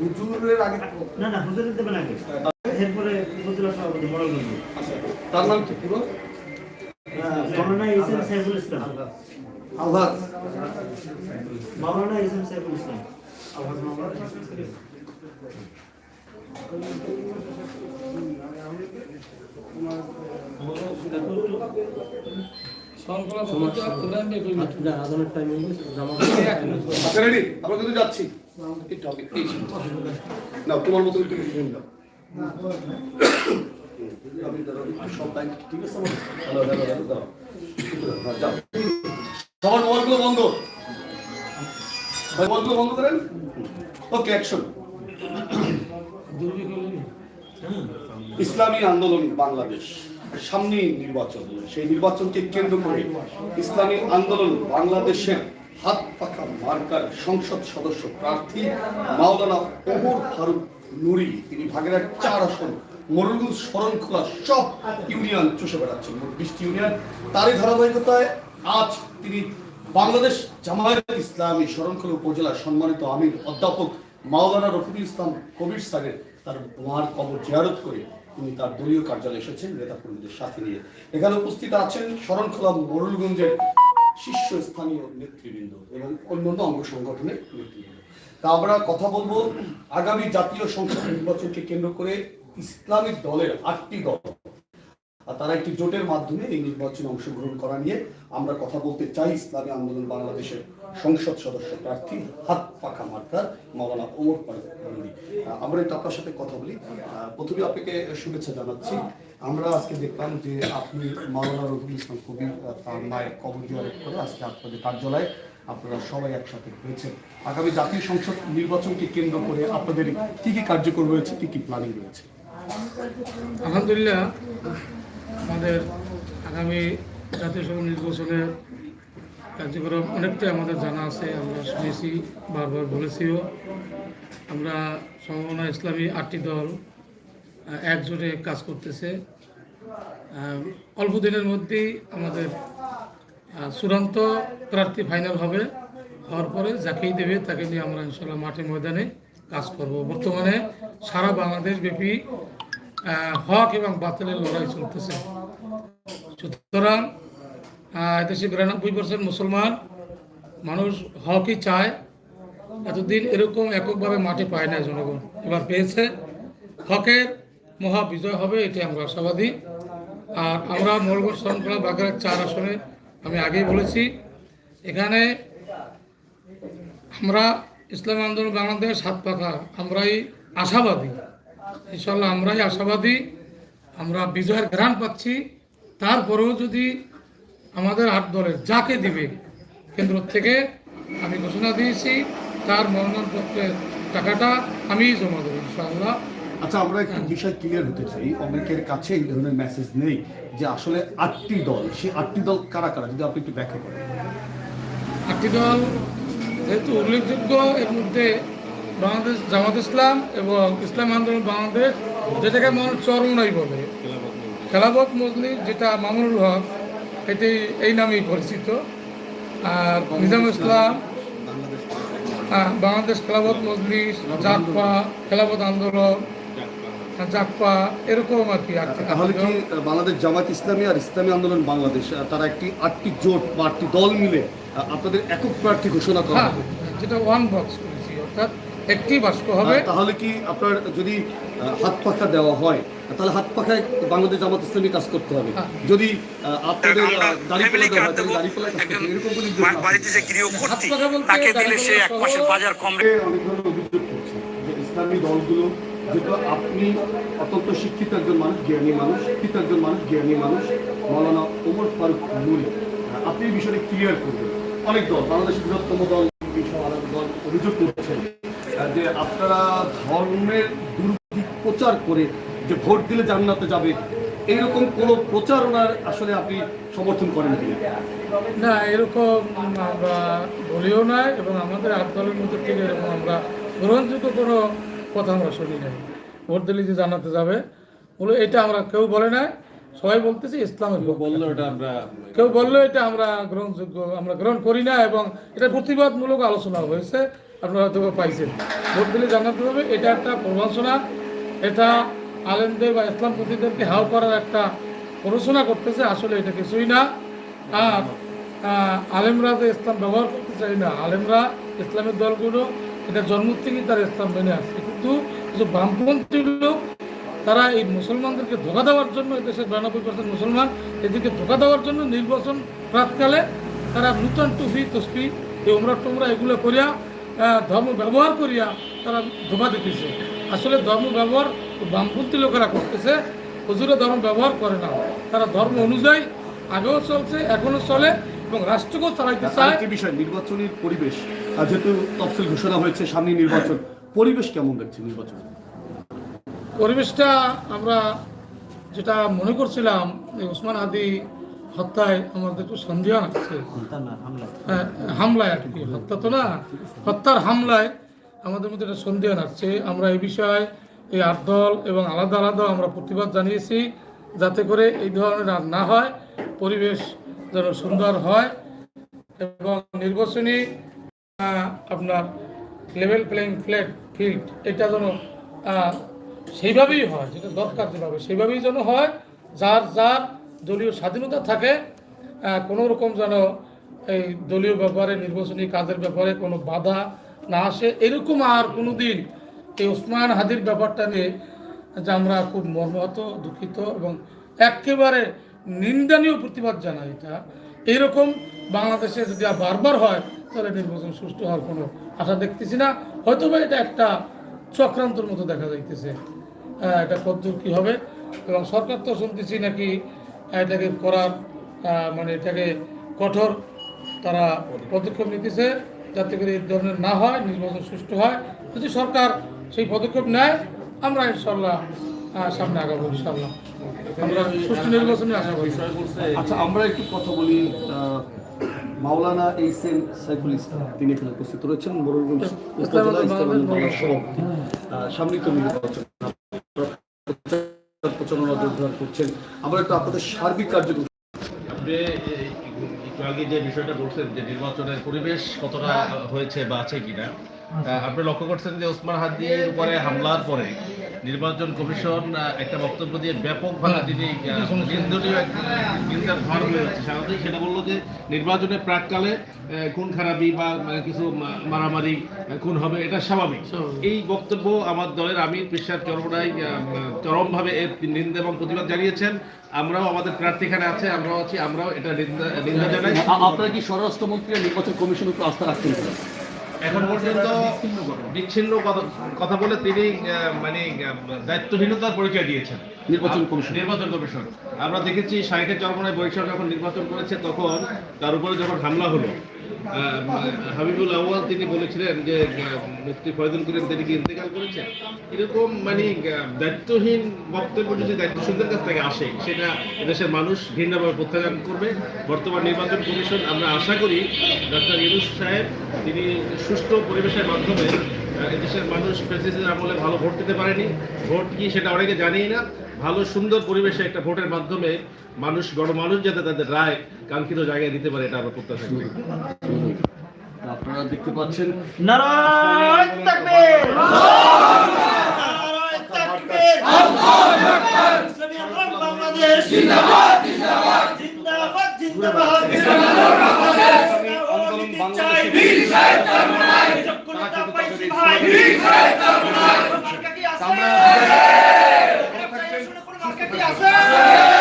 হুজুরের আগে না না হুজুরের দেবেন আগে। এরপরে সভাপতি মরলগঞ্জ তার নাম কি? পুরো? মাওলানা ইসলাম সাইফুল ইসলাম। আলহাজ। মাওলানা ইসলাম সাইফুল ইসলাম। আদালত টাইম আচ্ছা রেডি আমরা কিন্তু যাচ্ছি। নাও তোমার মতো একটু ফোন দাও বন্ধ। মোবাইলগুলো বন্ধ করেন? ওকে অ্যাকশন ইসলামী আন্দোলন বাংলাদেশ। সামনেই নির্বাচন। সেই নির্বাচনকে কেন্দ্র করে ইসলামী আন্দোলন বাংলাদেশের হাত পাখা মার্কার সংসদ সদস্য প্রার্থী মাওলানা ওমর ফারুক নুরি। তিনি ভাগেরহাট চার আসন, মরুলগঞ্জ, শরণখোলা সব ইউনিয়ন চষে বেড়াচ্ছেন। মোট বিশটি ইউনিয়ন। তারই ধারাবাহিকতায় আজ তিনি বাংলাদেশ জামায়াত ইসলামী শরণখোলা উপজেলার সম্মানিত আমির অধ্যাপক মাওলানা রফিকুল ইসলাম কবির স্যারের তার মার কবর জিয়ারত করে তিনি তার দলীয় কার্যালয়ে এসেছেন নেতাকর্মীদের সাথে নিয়ে। এখানে উপস্থিত আছেন শরণখোলা মরুলগঞ্জের শীর্ষস্থানীয় নেতৃবৃন্দ এবং অন্যান্য অঙ্গ সংগঠনের নেতৃবৃন্দ। তা আমরা কথা বলব আগামী জাতীয় সংসদ নির্বাচনকে কেন্দ্র করে ইসলামিক দলের আটটি দল। আর তারা একটি জোটের মাধ্যমে এই নির্বাচনে অংশগ্রহণ করা নিয়ে আমরা কথা বলতে চাই ইসলামী আন্দোলন বাংলাদেশের সংসদ সদস্য প্রার্থী হাত পাখা মার্কার, মাওলানা ওমর ফারুক আমরা একটু আপনার সাথে কথা বলি। প্রথমে আপনাকে শুভেচ্ছা জানাচ্ছি। আমরা আজকে দেখলাম যে আপনি মাওলানা রফিকুল ইসলাম কবির তার মায়ের কবর জিয়ারত করে আজকে আপনাদের কার্যালয়ে আপনারা সবাই একসাথে হয়েছেন আগামী জাতীয় সংসদ নির্বাচনকে কেন্দ্র করে আপনাদের কি কি কার্যক্রম রয়েছে, কি কি প্ল্যানিং রয়েছে? আলহামদুলিল্লাহ, আমাদের আগামী জাতীয় সংসদ নির্বাচনের কার্যক্রম অনেকটাই আমাদের জানা আছে, আমরা শুনেছি, বারবার বলেছিও। আমরা সম্ভাবনা ইসলামী আটটি দল একজোটে কাজ করতেছে। অল্প দিনের মধ্যেই আমাদের চূড়ান্ত প্রার্থী ফাইনাল হবে। হওয়ার পরে যাকেই দেবে তাকে নিয়ে আমরা ইনশাল্লাহ মাঠে ময়দানে কাজ করব। বর্তমানে সারা বাংলাদেশ ব্যাপী হক এবং বাতিলের লড়াই চলতেছে। সুতরাং এদেশে বিরানব্বই পার্সেন্ট মুসলমান মানুষ হকই চায়। এতদিন এরকম এককভাবে মাঠে পায় না জনগণ। এবার পেয়েছে হকের মহা বিজয় হবে এটি আমরা আশাবাদী। আর আমরা মোরগঞ্জ শরণখোলা বাগের চার আসনে, আমি আগেই বলেছি, এখানে আমরা ইসলাম আন্দোলন বাংলাদেশ হাত পাখা, আমরাই আশাবাদী। ইনশাল্লাহ আমরাই আশাবাদী, আমরা বিজয়ের ঘ্রাণ পাচ্ছি। তারপরেও যদি আমাদের আট দলের যাকে দিবে কেন্দ্র থেকে, আমি ঘোষণা দিয়েছি, তার মনোনয়নপত্রের টাকাটা আমিই জমা দেবো, ইনশাআল্লাহ। আচ্ছা আমরা একটু বিষয় ক্লিয়ার হতে চাই। অনেকের কাছে এই ধরনের মেসেজ নেই যে আসলে আটটি দল, সেই আটটি দল কারা কারা? যদি আপনি একটু ব্যাখ্যা করেন। আটটি দল যেহেতু উল্লেখযোগ্য, এর মধ্যে বাংলাদেশ, জামাত ইসলাম এবং ইসলাম আন্দোলন বাংলাদেশ যেটাকে মানুষ চরমনাই বলে। খেলাবত মজলিস যেটা মামুনুল হক, এটি এই নামেই পরিচিত। আর নিজাম ইসলাম বাংলাদেশ খেলাবত মজলিস জাকপা খেলাবত আন্দোলন জাকপা এরকম আর কি তাহলে কি বাংলাদেশ জামাত ইসলামী আর ইসলামী আন্দোলন বাংলাদেশ তারা একটি আটটি জোট বা আটটি দল মিলে আপনাদের একক প্রার্থী ঘোষণা করা হ্যাঁ হবে? যেটা ওয়ান বক্স করেছি অর্থাৎ একটি বাক্স হবে। তাহলে কি আপনার যদি হাত পাখা দেওয়া হয় তাহলে হাত পাখায় বাংলাদেশ জামাত ইসলামী কাজ করতে হবে। হ্যাঁ। যদি আপনাদের। বাড়িতে যে গৃহ কর্তৃ হাত পাখা বলতে তাকে দিলে সে এক মাসের বাজার কম অনেক ধরনের অভিযোগ করছে যে ইসলামী দলগুলো যেহেতু আপনি অত্যন্ত শিক্ষিত একজন মানুষ, জ্ঞানী মানুষ শিক্ষিত একজন মানুষ, জ্ঞানী মানুষ, মৌলানা ওমর ফারুক নুরি আপনি এই বিষয়টা ক্লিয়ার করবেন। অনেক দল, বাংলাদেশের বৃহত্তম দল দল অভিযোগ করছেন যে আপনারা ধর্মের দুর্দিক প্রচার করে যে ভোট দিলে জান্নাতে যাবে এইরকম কোনো প্রচারণার আসলে আপনি সমর্থন করেন না, এরকম আমরা বলিও না এবং আমাদের আট দলের মধ্যে থেকে এরকম আমরা গ্রহণযোগ্য কোনো কথা আমরা শুনি নাই। ভোট দিলে যে জানাতে যাবে বলে এটা আমরা কেউ বলে না সবাই বলতেছি ইসলামের বলল এটা আমরা কেউ বলল এটা আমরা গ্রহণযোগ্য আমরা গ্রহণ করি না এবং এটা প্রতিবাদমূলক আলোচনা হয়েছে। আপনারা হয়তো পাইছেন। ভোট দিলে জানাতে হবে এটা একটা প্রবঞ্চনা। এটা আলেমদের বা ইসলাম প্রতিদেরকে হাও করার একটা প্ররোচনা করতেছে আসলে এটা কিছুই না। আর আলেমরা যে ইসলাম ব্যবহার করতে চাই না আলেমরা ইসলামের দলগুলো এটা জন্ম থেকেই তারা ইসলাম মেনে আসছে। কিন্তু কিছু বামপন্থী লোক, তারা এই মুসলমানদেরকে ধোকা দেওয়ার জন্য দেশের বিরানব্বই পার্সেন্ট মুসলমান, এদেরকে ধোকা দেওয়ার জন্য নির্বাচন প্রাতকালে তারা নূতন টুফি তসপি এই উমরা টুমরা এগুলো করিয়া ধর্ম ব্যবহার করিয়া তারা ধোকা দিতেছে। আসলে ধর্ম ব্যবহার বামপন্থী লোকেরা করতেছে, হুজুরে ধর্ম ব্যবহার করে না। তারা ধর্ম অনুযায়ী আগেও চলছে এখনও চলে এবং রাষ্ট্রকেও চালাইতে চায়। বিষয় নির্বাচনী পরিবেশ যেহেতু তফসিল ঘোষণা হয়েছে সামনে নির্বাচন পরিবেশ কেমন দেখছে নির্বাচন? পরিবেশটা আমরা যেটা মনে করছিলাম এই ওসমান আদি হত্যায় আমাদের একটু সন্দেহ আছে। হ্যাঁ, হামলায় আর কি হত্যা তো না হত্যার হামলায় আমাদের মধ্যে একটা সন্দেহ আসছে আমরা এই বিষয়ে এই আট দল এবং আলাদা আলাদা আমরা প্রতিবাদ জানিয়েছি যাতে করে এই ধরনের আর না হয় পরিবেশ যেন সুন্দর হয় এবং নির্বাচনী আপনার লেভেল প্লেইং ফ্ল্যাট ফিল্ড, এটা যেন সেইভাবেই হয়, যেটা দরকার যেভাবে, সেইভাবেই যেন হয়, যার যার দলীয় স্বাধীনতা থাকে কোনো রকম যেন এই দলীয় ব্যাপারে, নির্বাচনী কাজের ব্যাপারে কোনো বাধা না আসে, এরকম আর কোনো দিন এই ওসমান হাদির ব্যাপারটা নিয়ে যে আমরা খুব মর্মাহত, দুঃখিত এবং একেবারে নিন্দনীয় প্রতিবাদ জানাই এটা। এরকম বাংলাদেশে যদি বারবার হয় তাহলে নির্বাচন সুষ্ঠু হওয়ার কোনো আশা দেখতেছি না। হয়তো এটা একটা চক্রান্তর মতো দেখা যাইতেছে। এটা কদ্দূর কী হবে? এবং সরকার তো শুনতেছি নাকি এটাকে করার মানে এটাকে কঠোর তারা পদক্ষেপ নিতেছে যাতে করে এই ধরনের না হয়, নির্বাচন সুষ্ঠু হয়। যদি সরকার সেই পদক্ষেপ নেয়, আমরা ইনশাল্লাহ সামনে আগাবো ইনশাল্লাহ আমরা সুষ্ঠু নির্বাচনে আশা করি। আচ্ছা আমরা একটু কথা বলি মাওলানা এইচ এম সাইফুল ইসলাম। তিনি এখানে উপস্থিত রয়েছেন। উপজেলা ইসলাম আন্দোলনের সভাপতি আহ, তো প্রচারণা জোরদার করছেন। আমরা একটু আপনাদের সার্বিক কার্যক্রম আপনি একটু আগে যে বিষয়টা বলছেন যে নির্বাচনের পরিবেশ কতটা হয়েছে বা আছে কিনা আপনি লক্ষ্য করছেন যে ওসমান হাদির উপরে হামলার পরে নির্বাচন কমিশন একটা বক্তব্য দিয়ে ব্যাপকভাবে তিনি এক নিন্দার ভার হয়ে যাচ্ছে স্বাভাবিক সেটা বলল যে নির্বাচনের প্রাককালে খুন খারাপি বা মানে কিছু মারামারি খুন হবে এটা স্বাভাবিক। এই বক্তব্য আমার দলের আমির পিসার চরমরাই চরমভাবে এর নিন্দা এবং প্রতিবাদ জানিয়েছেন আমরাও আমাদের প্রার্থীখানে আছে আমরাও আছি আমরাও এটা নিন্দা নিন্দা জানাই আপনারা কি স্বরাষ্ট্রমন্ত্রী নির্বাচন কমিশনের উপর আস্থা রাখছেন? এখন পর্যন্ত বিচ্ছিন্ন কথা- কথা বলে তিনি আহ, মানে দায়িত্বহীনতার পরিচয় দিয়েছেন। নির্বাচন কমিশন। নির্বাচন কমিশন। আমরা দেখেছি শাহেখের চরমনায় বৈশাখ যখন নির্বাচন করেছে তখন তার উপরে যখন হামলা হলো হাবিবুল আউয়াল তিনি বলেছিলেন যে মুফতি ফয়দুল করিম তিনি কি ইন্তেকাল করেছেন? এরকম মানে দায়িত্বহীন বক্তব্য যদি দায়িত্বশীলদের কাছ থেকে আসে, সেটা এদেশের মানুষ ঘৃণাভাবে প্রত্যাখ্যান করবে। বর্তমান নির্বাচন কমিশন, আমরা আশা করি ডক্টর ইউনুস সাহেব, তিনি সুষ্ঠু পরিবেশের মাধ্যমে এদেশের মানুষ প্রেসিডেন্টের আমলে ভালো ভোট দিতে পারেনি। ভোট কি সেটা অনেকে জানেই না। ভালো সুন্দর পরিবেশে একটা ভোটের মাধ্যমে মানুষ গণমানুষ যাতে তাদের রায় কাঙ্ক্ষিত জায়গায় দিতে পারে এটা আমরা প্রত্যাশা করি। আপনারা দেখতে পাচ্ছেন নারায়ণ তাকবীর! নারায়ণ তাকবীর! ইসলামী আন্দোলন বাংলাদেশ! জিন্দাবাদ জিন্দাবাদ! জিন্দাবাদ জিন্দাবাদ! ইসলামী আন্দোলন বাংলাদেশের বীর সাহেব চরমনাই যোগ্যতা পাইছি ভাই। বীর সাহেব চরমনাই মার্কা কি আছে মার্কা কি আছে